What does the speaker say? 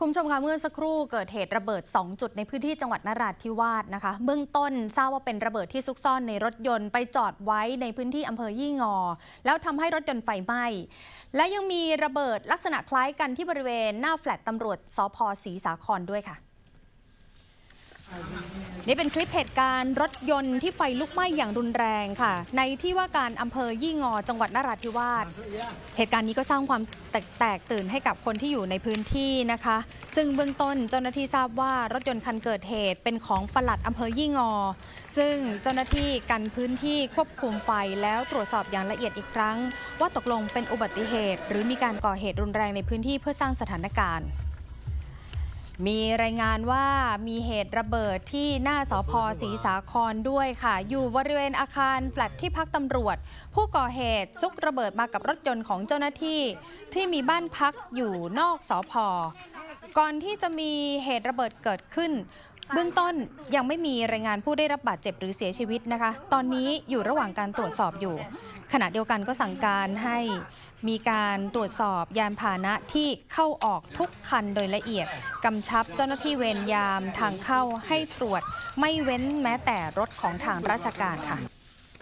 คุณผู้ชมคะเมื่อสักครู่เกิดเหตุระเบิด 2 จุดในพื้นที่จังหวัดนราธิวาสนะคะ เบื้องต้นทราบว่าเป็นระเบิดที่ซุกซ่อนในรถยนต์ไปจอดไว้ในพื้นที่อำเภอยี่งอ แล้วทำให้รถยนต์ไฟไหม้และยังมีระเบิดลักษณะคล้ายกันที่บริเวณหน้าแฟลตตำรวจสพศรีสาครด้วยค่ะ นี่เป็นคลิปเหตุการณ์รถยนต์ที่ไฟลุกไหม้อย่างรุนแรงค่ะ ในที่ว่าการอำเภอยี่งอจังหวัดนราธิวาสเหตุการณ์นี้ก็สร้างความแตกแตกตื่นให้กับคนที่อยู่ในพื้นที่นะคะ ซึ่งเบื้องต้นเจ้าหน้าที่ทราบว่ารถยนต์คันเกิดเหตุเป็นของปลัดอำเภอยี่งอ ซึ่งเจ้าหน้าที่กันพื้นที่ควบคุมไฟแล้วตรวจสอบอย่างละเอียดอีกครั้ง ว่าตกลงเป็นอุบัติเหตุ หรือมีการก่อเหตุรุนแรงในพื้นที่เพื่อสร้างสถานการณ์ มีรายงานว่ามีเหตุระเบิดที่หน้าสพศรีสาครด้วยค่ะ อยู่บริเวณอาคารแฟลตที่พักตำรวจ ผู้ก่อเหตุซุกระเบิดมากับรถยนต์ของเจ้าหน้าที่ ที่มีบ้านพักอยู่นอกสพก่อนที่จะมีเหตุระเบิดเกิดขึ้น เบื้องต้นยังไม่มีรายงานผู้ได้รับบาดเจ็บหรือเสียชีวิตนะคะ ตอนนี้อยู่ระหว่างการตรวจสอบอยู่ ขณะเดียวกันก็สั่งการให้มีการตรวจสอบยานพาหนะที่เข้าออกทุกคันโดยละเอียดกำชับเจ้าหน้าที่เวรยามทางเข้าให้ตรวจไม่เว้นแม้แต่รถของทางราชการค่ะ